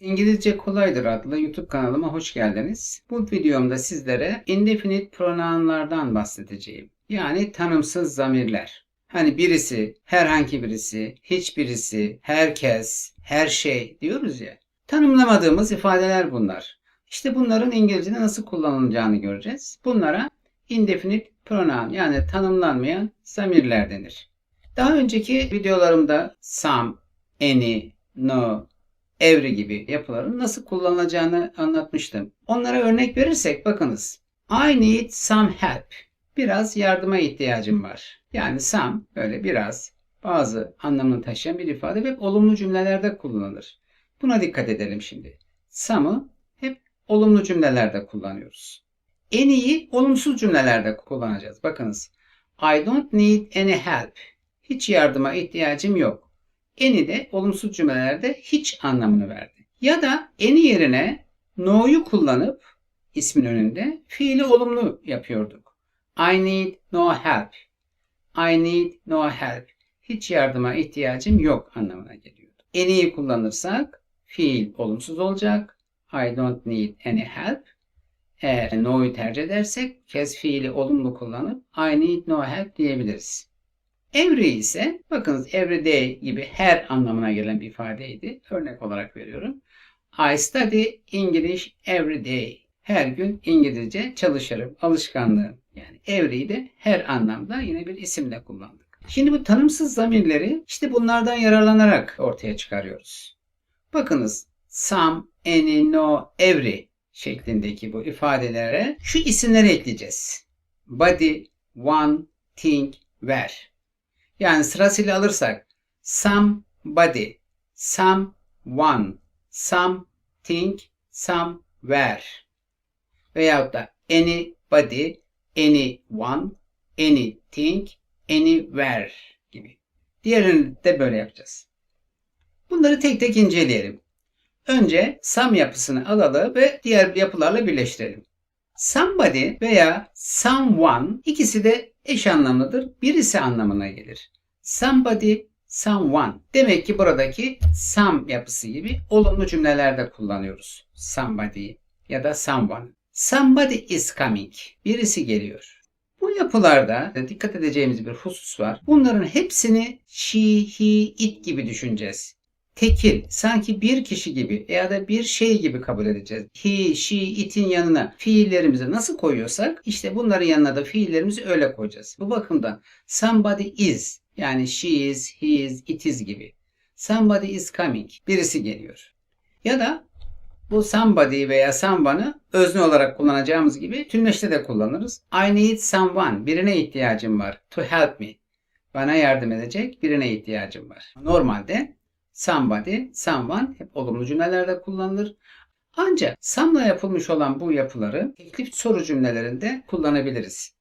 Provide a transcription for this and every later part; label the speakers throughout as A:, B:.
A: İngilizce Kolaydır adlı YouTube kanalıma hoş geldiniz. Bu videomda sizlere indefinite pronounlardan bahsedeceğim. Yani tanımsız zamirler. Hani birisi, herhangi birisi, hiçbirisi, herkes, her şey diyoruz ya. Tanımlamadığımız ifadeler bunlar. İşte bunların İngilizce'de nasıl kullanılacağını göreceğiz. Bunlara indefinite pronoun yani tanımlanmayan zamirler denir. Daha önceki videolarımda some, any, no, every gibi yapıların nasıl kullanılacağını anlatmıştım. Onlara örnek verirsek bakınız. I need some help. Biraz yardıma ihtiyacım var. Yani some böyle biraz bazı anlamını taşıyan bir ifade ve olumlu cümlelerde kullanılır. Buna dikkat edelim şimdi. Some'ı hep olumlu cümlelerde kullanıyoruz. En iyi olumsuz cümlelerde kullanacağız. Bakınız. I don't need any help. Hiç yardıma ihtiyacım yok. Any de olumsuz cümlelerde hiç anlamını verdi. Ya da any yerine no'yu kullanıp ismin önünde fiili olumlu yapıyorduk. I need no help. I need no help. Hiç yardıma ihtiyacım yok anlamına geliyordu. Any'yi kullanırsak fiil olumsuz olacak. I don't need any help. Eğer no'yu tercih edersek kez fiili olumlu kullanıp I need no help diyebiliriz. Every ise bakınız every day gibi her anlamına gelen bir ifadeydi. Örnek olarak veriyorum. I study English every day. Her gün İngilizce çalışırım. Alışkanlığım. Yani every'yi de her anlamda yine bir isimle kullandık. Şimdi bu tanımsız zamirleri işte bunlardan yararlanarak ortaya çıkarıyoruz. Bakınız some, any, no, every şeklindeki bu ifadelere şu isimleri ekleyeceğiz. Body, one, think, where. Yani sırasıyla alırsak somebody, someone, something, somewhere veyahut da anybody, anyone, anything, anywhere gibi. Diğerini de böyle yapacağız. Bunları tek tek inceleyelim. Önce some yapısını alalım ve diğer yapılarla birleştirelim. Somebody veya someone ikisi de eş anlamlıdır. Birisi anlamına gelir. Somebody, someone. Demek ki buradaki some yapısı gibi olumlu cümlelerde kullanıyoruz. Somebody ya da someone. Somebody is coming. Birisi geliyor. Bu yapılarda dikkat edeceğimiz bir husus var. Bunların hepsini she, he, it gibi düşüneceğiz tekil, sanki bir kişi gibi ya da bir şey gibi kabul edeceğiz. He, she, it'in yanına fiillerimizi nasıl koyuyorsak işte bunların yanına da fiillerimizi öyle koyacağız. Bu bakımdan somebody is yani she is, he is, it is gibi. Somebody is coming. Birisi geliyor. Ya da bu somebody veya someone'ı özne olarak kullanacağımız gibi tümleşte de kullanırız. I need someone. Birine ihtiyacım var. To help me. Bana yardım edecek birine ihtiyacım var. Normalde somebody, someone hep olumlu cümlelerde kullanılır. Ancak some'la yapılmış olan bu yapıları teklif soru cümlelerinde kullanabiliriz.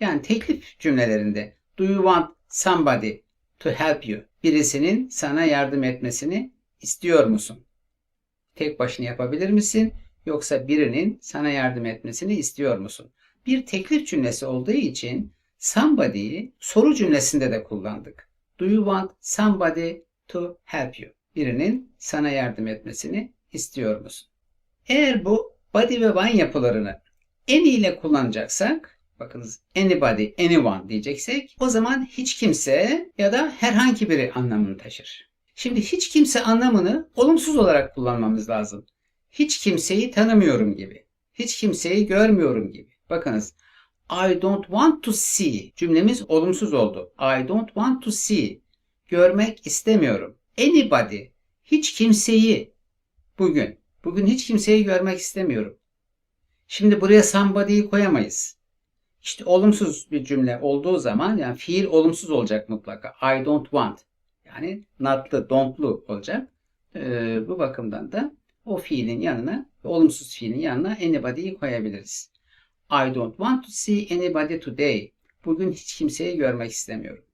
A: Yani teklif cümlelerinde do you want somebody to help you? Birisinin sana yardım etmesini istiyor musun? Tek başına yapabilir misin? Yoksa birinin sana yardım etmesini istiyor musun? Bir teklif cümlesi olduğu için somebody'yi soru cümlesinde de kullandık. Do you want somebody to help you. Birinin sana yardım etmesini istiyor musun? Eğer bu body ve one yapılarını any ile kullanacaksak bakınız anybody, anyone diyeceksek o zaman hiç kimse ya da herhangi biri anlamını taşır. Şimdi hiç kimse anlamını olumsuz olarak kullanmamız lazım. Hiç kimseyi tanımıyorum gibi. Hiç kimseyi görmüyorum gibi. Bakınız I don't want to see cümlemiz olumsuz oldu. I don't want to see görmek istemiyorum. Anybody, hiç kimseyi bugün, bugün hiç kimseyi görmek istemiyorum. Şimdi buraya somebody'yi koyamayız. İşte olumsuz bir cümle olduğu zaman yani fiil olumsuz olacak mutlaka. I don't want. Yani not'lı, don't'lu olacak. Ee, bu bakımdan da o fiilin yanına, olumsuz fiilin yanına anybody'yi koyabiliriz. I don't want to see anybody today. Bugün hiç kimseyi görmek istemiyorum.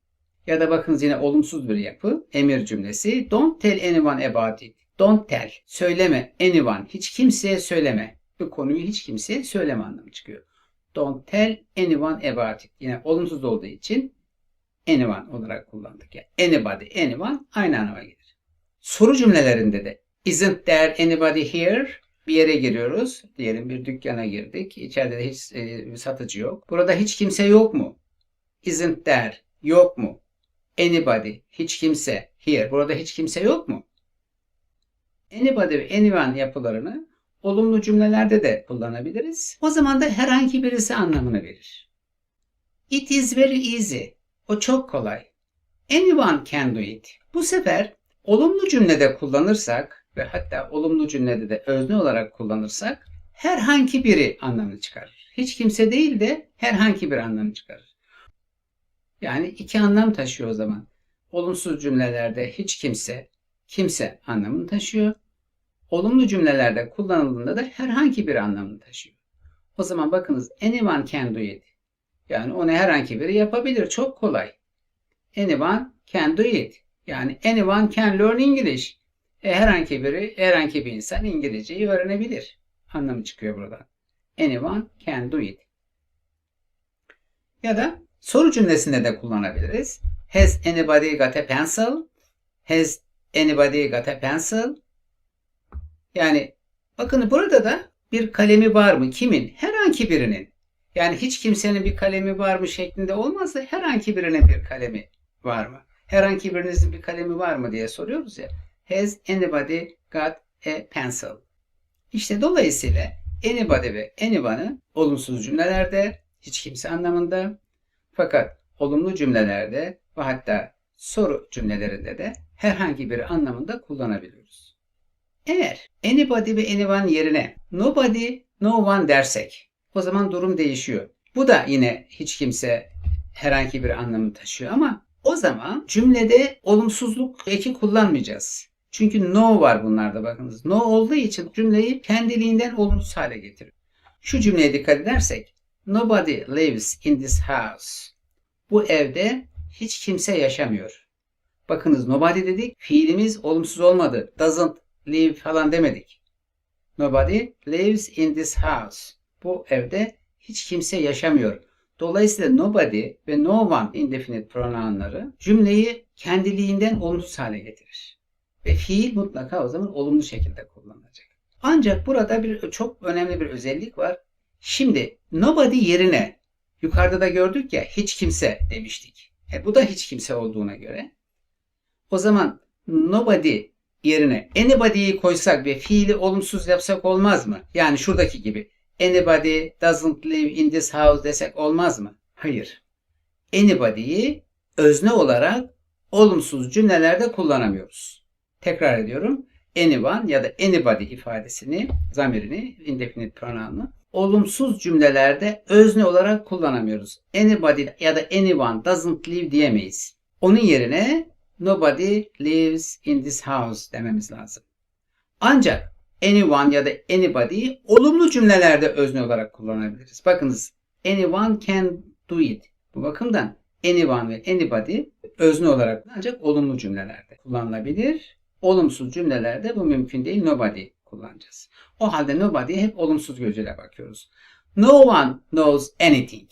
A: Ya da bakınız yine olumsuz bir yapı. Emir cümlesi. Don't tell anyone about it. Don't tell. Söyleme. Anyone. Hiç kimseye söyleme. Bu konuyu hiç kimseye söyleme anlamı çıkıyor. Don't tell anyone about it. Yine olumsuz olduğu için anyone olarak kullandık. Yani anybody, anyone aynı anlama gelir. Soru cümlelerinde de Isn't there anybody here? Bir yere giriyoruz. Diyelim bir dükkana girdik. İçeride de hiç e, satıcı yok. Burada hiç kimse yok mu? Isn't there? Yok mu? Anybody? Hiç kimse. Here. Burada hiç kimse yok mu? Anybody ve anyone yapılarını olumlu cümlelerde de kullanabiliriz. O zaman da herhangi birisi anlamını verir. It is very easy. O çok kolay. Anyone can do it. Bu sefer olumlu cümlede kullanırsak ve hatta olumlu cümlede de özne olarak kullanırsak herhangi biri anlamını çıkarır. Hiç kimse değil de herhangi bir anlamı çıkarır. Yani iki anlam taşıyor o zaman. Olumsuz cümlelerde hiç kimse, kimse anlamını taşıyor. Olumlu cümlelerde kullanıldığında da herhangi bir anlamını taşıyor. O zaman bakınız anyone can do it. Yani onu herhangi biri yapabilir. Çok kolay. Anyone can do it. Yani anyone can learn English. E, herhangi biri, herhangi bir insan İngilizceyi öğrenebilir. Anlamı çıkıyor buradan. Anyone can do it. Ya da soru cümlesinde de kullanabiliriz. Has anybody got a pencil? Has anybody got a pencil? Yani bakın burada da bir kalemi var mı? Kimin? Herhangi birinin. Yani hiç kimsenin bir kalemi var mı şeklinde olmaz da herhangi birinin bir kalemi var mı? Herhangi birinizin bir kalemi var mı diye soruyoruz ya. Has anybody got a pencil? İşte dolayısıyla anybody ve anyone'ı olumsuz cümlelerde hiç kimse anlamında fakat olumlu cümlelerde ve hatta soru cümlelerinde de herhangi bir anlamında kullanabiliyoruz. Eğer anybody ve anyone yerine nobody, no one dersek o zaman durum değişiyor. Bu da yine hiç kimse herhangi bir anlamı taşıyor ama o zaman cümlede olumsuzluk eki kullanmayacağız. Çünkü no var bunlarda bakınız. No olduğu için cümleyi kendiliğinden olumsuz hale getiriyor. Şu cümleye dikkat edersek Nobody lives in this house. Bu evde hiç kimse yaşamıyor. Bakınız nobody dedik. Fiilimiz olumsuz olmadı. Doesn't live falan demedik. Nobody lives in this house. Bu evde hiç kimse yaşamıyor. Dolayısıyla nobody ve no one indefinite pronounları cümleyi kendiliğinden olumsuz hale getirir. Ve fiil mutlaka o zaman olumlu şekilde kullanılacak. Ancak burada bir çok önemli bir özellik var. Şimdi nobody yerine yukarıda da gördük ya hiç kimse demiştik. E, bu da hiç kimse olduğuna göre. O zaman nobody yerine anybody'yi koysak ve fiili olumsuz yapsak olmaz mı? Yani şuradaki gibi anybody doesn't live in this house desek olmaz mı? Hayır. Anybody'yi özne olarak olumsuz cümlelerde kullanamıyoruz. Tekrar ediyorum. Anyone ya da anybody ifadesini, zamirini, indefinite pronoun'u olumsuz cümlelerde özne olarak kullanamıyoruz. Anybody ya da anyone doesn't live diyemeyiz. Onun yerine nobody lives in this house dememiz lazım. Ancak anyone ya da anybody olumlu cümlelerde özne olarak kullanabiliriz. Bakınız anyone can do it. Bu bakımdan anyone ve anybody özne olarak ancak olumlu cümlelerde kullanılabilir. Olumsuz cümlelerde bu mümkün değil. Nobody kullanacağız. O halde nobody'ye hep olumsuz gözüyle bakıyoruz. No one knows anything.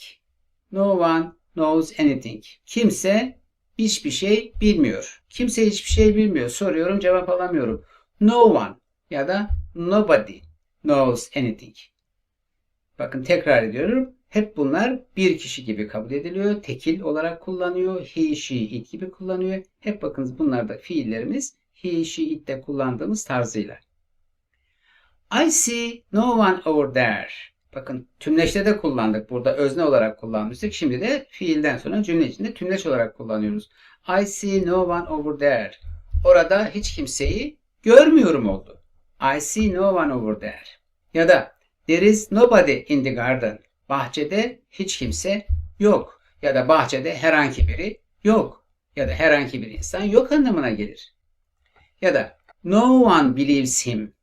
A: No one knows anything. Kimse hiçbir şey bilmiyor. Kimse hiçbir şey bilmiyor. Soruyorum cevap alamıyorum. No one ya da nobody knows anything. Bakın tekrar ediyorum. Hep bunlar bir kişi gibi kabul ediliyor. Tekil olarak kullanıyor. He, she, it gibi kullanıyor. Hep bakınız bunlar da fiillerimiz he, she, it'te kullandığımız tarzıyla. I see no one over there. Bakın tümleçte de kullandık. Burada özne olarak kullanmıştık. Şimdi de fiilden sonra cümle içinde tümleç olarak kullanıyoruz. I see no one over there. Orada hiç kimseyi görmüyorum oldu. I see no one over there. Ya da there is nobody in the garden. Bahçede hiç kimse yok. Ya da bahçede herhangi biri yok. Ya da herhangi bir insan yok anlamına gelir. Ya da no one believes him.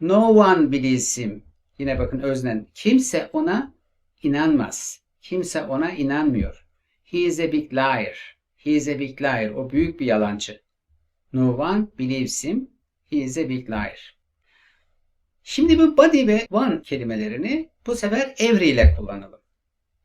A: No one believes him. Yine bakın öznen. Kimse ona inanmaz. Kimse ona inanmıyor. He is a big liar. He is a big liar. O büyük bir yalancı. No one believes him. He is a big liar. Şimdi bu body ve one kelimelerini bu sefer every ile kullanalım.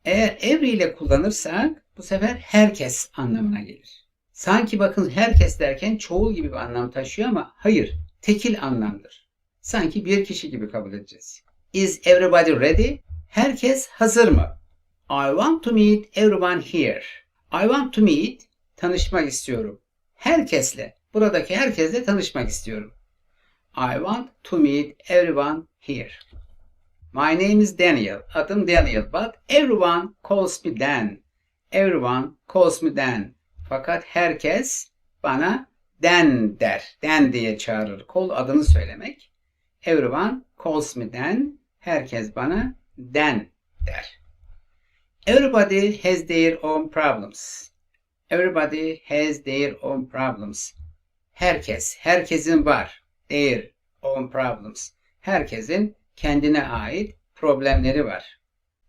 A: Eğer every ile kullanırsak bu sefer herkes anlamına gelir. Sanki bakın herkes derken çoğul gibi bir anlam taşıyor ama hayır. tekil anlamdır. Sanki bir kişi gibi kabul edeceğiz. Is everybody ready? Herkes hazır mı? I want to meet everyone here. I want to meet, tanışmak istiyorum. Herkesle, buradaki herkesle tanışmak istiyorum. I want to meet everyone here. My name is Daniel. Adım Daniel. But everyone calls me Dan. Everyone calls me Dan. Fakat herkes bana Dan der. Dan diye çağırır. Call adını söylemek. Everyone calls me Dan. Herkes bana Dan der. Everybody has their own problems. Everybody has their own problems. Herkes, herkesin var. Their own problems. Herkesin kendine ait problemleri var.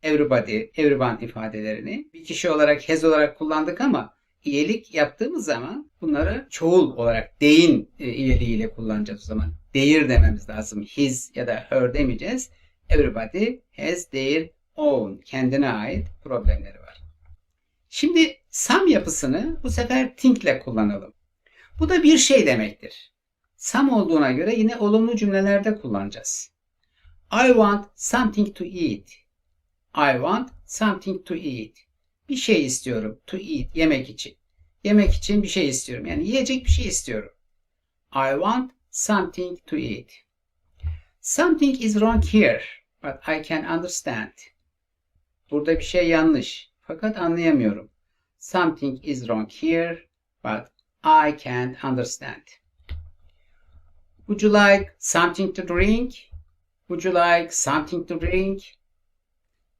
A: Everybody, everyone ifadelerini bir kişi olarak, has olarak kullandık ama iyilik yaptığımız zaman bunları çoğul olarak deyin e, iyiliğiyle kullanacağız o zaman. Their dememiz lazım. His ya da her demeyeceğiz. Everybody has their own, kendine ait problemleri var. Şimdi some yapısını bu sefer think ile kullanalım. Bu da bir şey demektir. Some olduğuna göre yine olumlu cümlelerde kullanacağız. I want something to eat. I want something to eat. Bir şey istiyorum. To eat. Yemek için. Yemek için bir şey istiyorum. Yani yiyecek bir şey istiyorum. I want something to eat. Something is wrong here, but I can understand. Burada bir şey yanlış. Fakat anlayamıyorum. Something is wrong here, but I can't understand. Would you like something to drink? Would you like something to drink?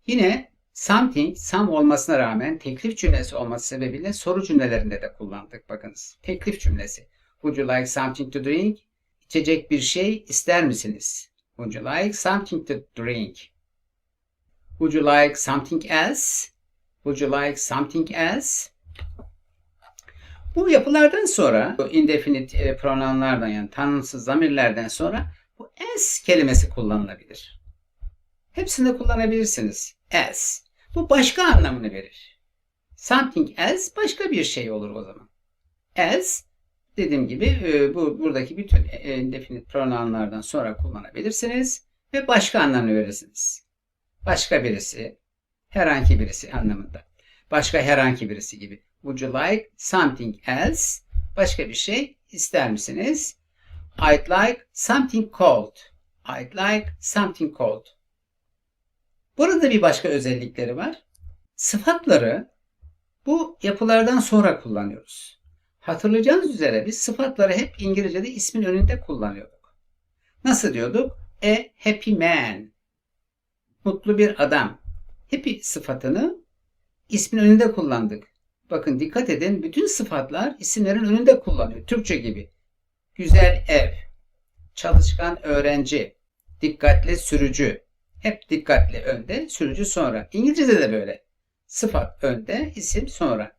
A: Yine something, some olmasına rağmen teklif cümlesi olması sebebiyle soru cümlelerinde de kullandık. Bakınız. Teklif cümlesi. Would you like something to drink? İçecek bir şey ister misiniz? Would you like something to drink? Would you like something else? Would you like something else? Bu yapılardan sonra, bu indefinite e, pronounlardan yani tanımsız zamirlerden sonra bu as kelimesi kullanılabilir. Hepsinde kullanabilirsiniz. As. Bu başka anlamını verir. Something else başka bir şey olur o zaman. As dediğim gibi e, bu buradaki bütün e, indefinite pronounlardan sonra kullanabilirsiniz ve başka anlamını verirsiniz. Başka birisi, herhangi birisi anlamında. Başka herhangi birisi gibi. Would you like something else? Başka bir şey ister misiniz? I'd like something cold. I'd like something cold. Burada bir başka özellikleri var. Sıfatları bu yapılardan sonra kullanıyoruz. Hatırlayacağınız üzere biz sıfatları hep İngilizce'de ismin önünde kullanıyorduk. Nasıl diyorduk? A happy man. Mutlu bir adam. Happy sıfatını ismin önünde kullandık. Bakın dikkat edin bütün sıfatlar isimlerin önünde kullanıyor. Türkçe gibi. Güzel ev, çalışkan öğrenci, dikkatli sürücü. Hep dikkatli önde, sürücü sonra. İngilizce'de de böyle. Sıfat önde, isim sonra.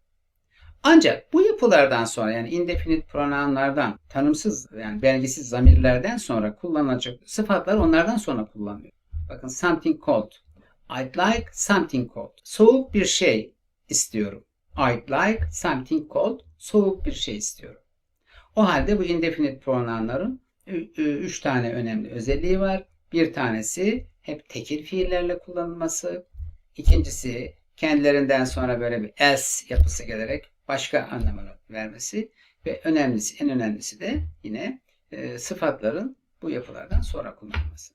A: Ancak bu yapılardan sonra yani indefinite pronounlardan, tanımsız yani belgisiz zamirlerden sonra kullanılacak sıfatlar onlardan sonra kullanılıyor. Bakın something cold. I'd like something cold. Soğuk bir şey istiyorum. I'd like something cold. Soğuk bir şey istiyorum. O halde bu indefinite pronounların üç tane önemli özelliği var. Bir tanesi hep tekil fiillerle kullanılması. İkincisi kendilerinden sonra böyle bir else yapısı gelerek başka anlamını vermesi. Ve önemlisi, en önemlisi de yine e, sıfatların bu yapılardan sonra kullanılması.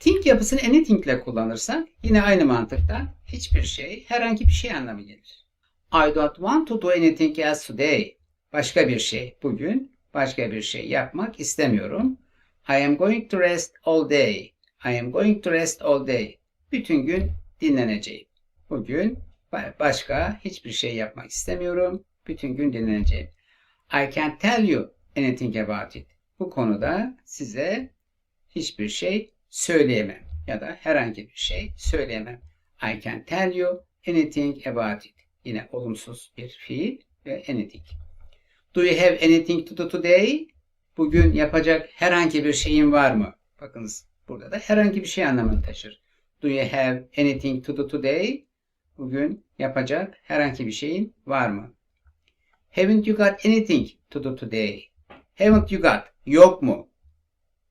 A: Think yapısını anything ile kullanırsak yine aynı mantıkta hiçbir şey, herhangi bir şey anlamı gelir. I don't want to do anything else today. Başka bir şey. Bugün başka bir şey yapmak istemiyorum. I am going to rest all day. I am going to rest all day. Bütün gün dinleneceğim. Bugün başka hiçbir şey yapmak istemiyorum. Bütün gün dinleneceğim. I can't tell you anything about it. Bu konuda size hiçbir şey söyleyemem ya da herhangi bir şey söyleyemem. I can tell you anything about it. Yine olumsuz bir fiil ve anything. Do you have anything to do today? Bugün yapacak herhangi bir şeyin var mı? Bakınız burada da herhangi bir şey anlamını taşır. Do you have anything to do today? Bugün yapacak herhangi bir şeyin var mı? Haven't you got anything to do today? Haven't you got? Yok mu?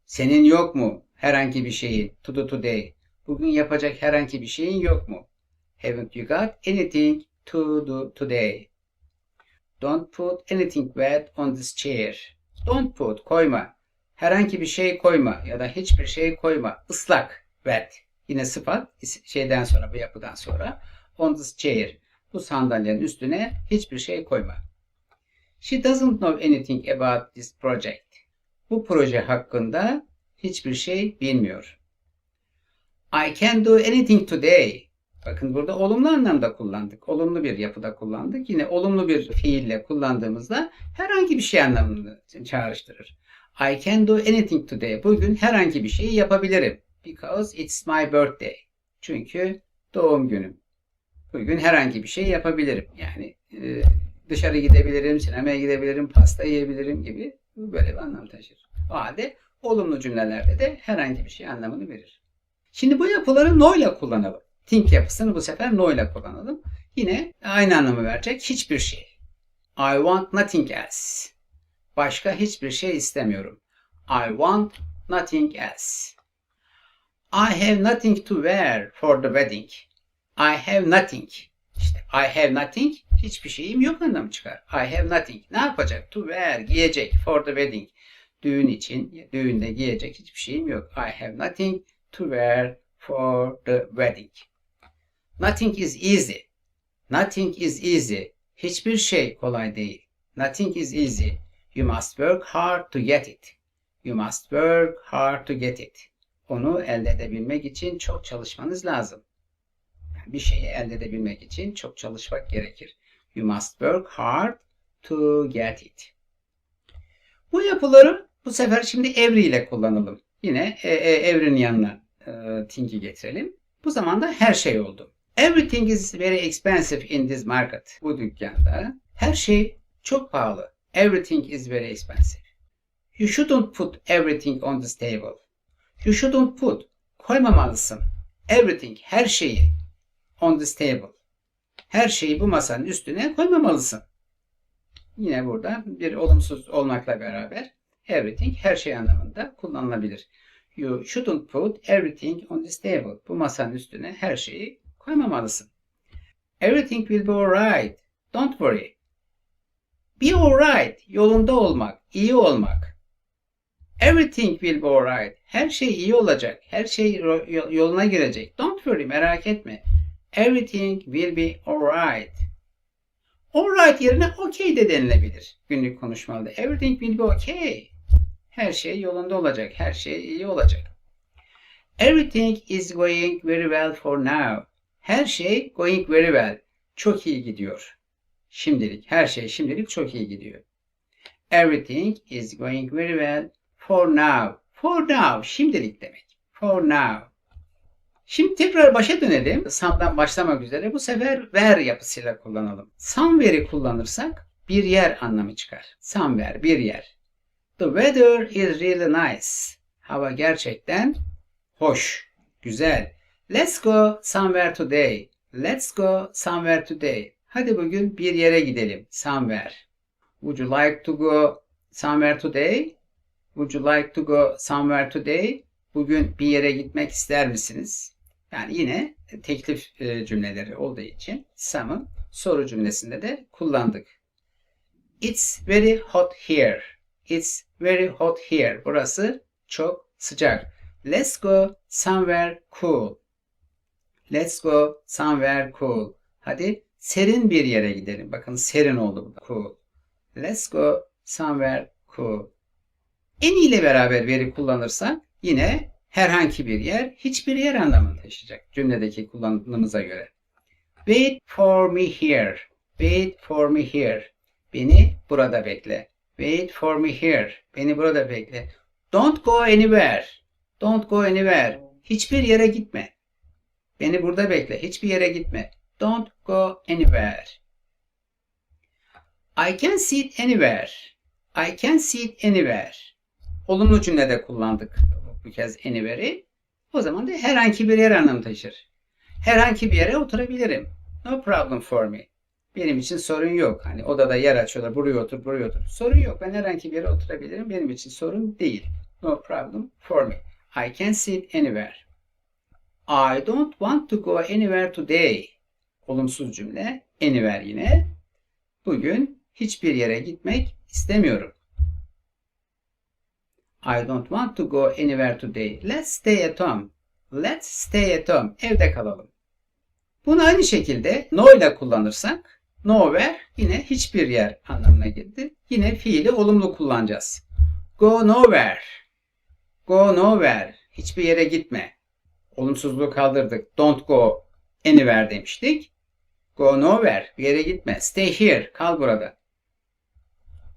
A: Senin yok mu? Herhangi bir şeyin. To do today. Bugün yapacak herhangi bir şeyin yok mu? Haven't you got anything to do today? Don't put anything wet on this chair. Don't put koyma. Herhangi bir şey koyma ya da hiçbir şey koyma. Islak wet. Yine sıfat şeyden sonra bu yapıdan sonra on this chair. Bu sandalyenin üstüne hiçbir şey koyma. She doesn't know anything about this project. Bu proje hakkında hiçbir şey bilmiyor. I can do anything today. Bakın burada olumlu anlamda kullandık. Olumlu bir yapıda kullandık. Yine olumlu bir fiille kullandığımızda herhangi bir şey anlamını çağrıştırır. I can do anything today. Bugün herhangi bir şeyi yapabilirim. Because it's my birthday. Çünkü doğum günüm. Bugün herhangi bir şey yapabilirim. Yani e, dışarı gidebilirim, sinemaya gidebilirim, pasta yiyebilirim gibi böyle bir anlam taşır. O halde olumlu cümlelerde de herhangi bir şey anlamını verir. Şimdi bu yapıları no ile kullanalım. Think yapısını bu sefer no ile kullanalım. Yine aynı anlamı verecek hiçbir şey. I want nothing else. Başka hiçbir şey istemiyorum. I want nothing else. I have nothing to wear for the wedding. I have nothing. İşte I have nothing hiçbir şeyim yok anlamı çıkar. I have nothing. Ne yapacak? To wear, giyecek for the wedding. Düğün için, düğünde giyecek hiçbir şeyim yok. I have nothing to wear for the wedding. Nothing is easy. Nothing is easy. Hiçbir şey kolay değil. Nothing is easy. You must work hard to get it. You must work hard to get it. Onu elde edebilmek için çok çalışmanız lazım. Yani bir şeyi elde edebilmek için çok çalışmak gerekir. You must work hard to get it. Bu yapıları bu sefer şimdi every ile kullanalım. Yine e, e, ever'in yanına e, think'i getirelim. Bu zamanda her şey oldu. Everything is very expensive in this market. Bu dükkanda her şey çok pahalı. Everything is very expensive. You shouldn't put everything on this table. You shouldn't put koymamalısın. Everything her şeyi on this table. Her şeyi bu masanın üstüne koymamalısın. Yine burada bir olumsuz olmakla beraber everything her şey anlamında kullanılabilir. You shouldn't put everything on this table. Bu masanın üstüne her şeyi koymamalısın. Everything will be alright. Don't worry. Be alright. Yolunda olmak, iyi olmak. Everything will be alright. Her şey iyi olacak. Her şey yoluna girecek. Don't worry. Merak etme. Everything will be alright. Alright yerine okay de denilebilir günlük konuşmalarda. Everything will be okay. Her şey yolunda olacak. Her şey iyi olacak. Everything is going very well for now. Her şey going very well. Çok iyi gidiyor. Şimdilik. Her şey şimdilik çok iyi gidiyor. Everything is going very well for now. For now. Şimdilik demek. For now. Şimdi tekrar başa dönelim. Some'dan başlamak üzere. Bu sefer where yapısıyla kullanalım. Somewhere'i kullanırsak bir yer anlamı çıkar. Somewhere, bir yer. The weather is really nice. Hava gerçekten hoş, güzel. Let's go somewhere today. Let's go somewhere today. Hadi bugün bir yere gidelim. Somewhere. Would you like to go somewhere today? Would you like to go somewhere today? Bugün bir yere gitmek ister misiniz? Yani yine teklif e, cümleleri olduğu için some'ı soru cümlesinde de kullandık. It's very hot here. It's very hot here. Burası çok sıcak. Let's go somewhere cool. Let's go somewhere cool. Hadi serin bir yere gidelim. Bakın serin oldu burada. Cool. Let's go somewhere cool. En ile beraber veri kullanırsak yine herhangi bir yer, hiçbir yer anlamını taşıyacak cümledeki kullanımımıza göre. Wait for me here. Wait for me here. Beni burada bekle. Wait for me here. Beni burada bekle. Don't go anywhere. Don't go anywhere. Hiçbir yere gitme. Beni burada bekle. Hiçbir yere gitme. Don't go anywhere. I can sit anywhere. I can sit anywhere. Olumlu cümlede kullandık bu kez anywhere'i. O zaman da herhangi bir yer anlamı taşır. Herhangi bir yere oturabilirim. No problem for me. Benim için sorun yok. Hani odada yer açıyorlar. Buraya otur, buraya otur. Sorun yok. Ben herhangi bir yere oturabilirim. Benim için sorun değil. No problem for me. I can sit anywhere. I don't want to go anywhere today. Olumsuz cümle. Anywhere yine. Bugün hiçbir yere gitmek istemiyorum. I don't want to go anywhere today. Let's stay at home. Let's stay at home. Evde kalalım. Bunu aynı şekilde no ile kullanırsak nowhere yine hiçbir yer anlamına geldi. Yine fiili olumlu kullanacağız. Go nowhere. Go nowhere. Hiçbir yere gitme. Olumsuzluğu kaldırdık. Don't go anywhere demiştik. Go nowhere. Bir yere gitme. Stay here. Kal burada.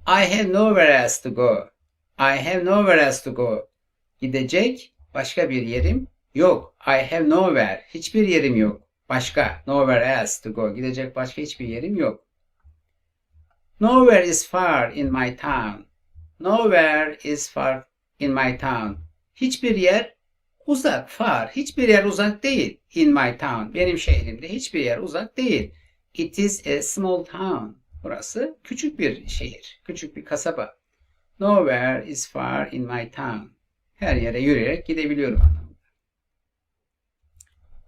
A: I have nowhere else to go. I have nowhere else to go. Gidecek başka bir yerim yok. I have nowhere. Hiçbir yerim yok. Başka. Nowhere else to go. Gidecek başka hiçbir yerim yok. Nowhere is far in my town. Nowhere is far in my town. Hiçbir yer uzak, far. Hiçbir yer uzak değil. In my town. Benim şehrimde hiçbir yer uzak değil. It is a small town. Burası küçük bir şehir. Küçük bir kasaba. Nowhere is far in my town. Her yere yürüyerek gidebiliyorum anlamında.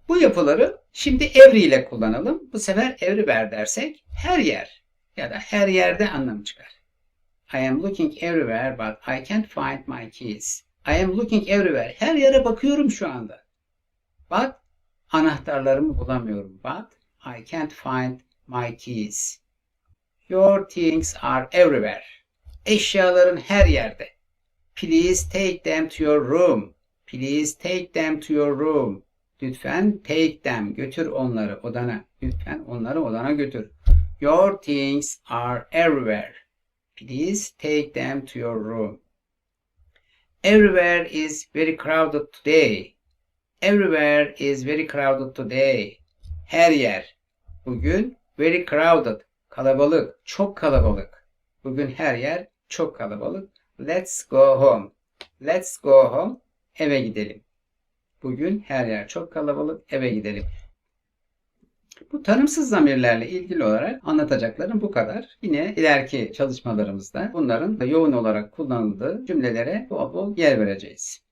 A: Bu yapıları şimdi every ile kullanalım. Bu sefer everywhere dersek her yer ya da her yerde anlamı çıkar. I am looking everywhere but I can't find my keys. I am looking everywhere. Her yere bakıyorum şu anda. But anahtarlarımı bulamıyorum. But I can't find my keys. Your things are everywhere. Eşyaların her yerde. Please take them to your room. Please take them to your room. Lütfen take them. Götür onları odana. Lütfen onları odana götür. Your things are everywhere. Please take them to your room. Everywhere is very crowded today. Everywhere is very crowded today. Her yer. Bugün very crowded. Kalabalık. Çok kalabalık. Bugün her yer çok kalabalık. Let's go home. Let's go home. Eve gidelim. Bugün her yer çok kalabalık. Eve gidelim. Bu tanımsız zamirlerle ilgili olarak anlatacaklarım bu kadar. Yine ileriki çalışmalarımızda bunların yoğun olarak kullanıldığı cümlelere bol bol yer vereceğiz.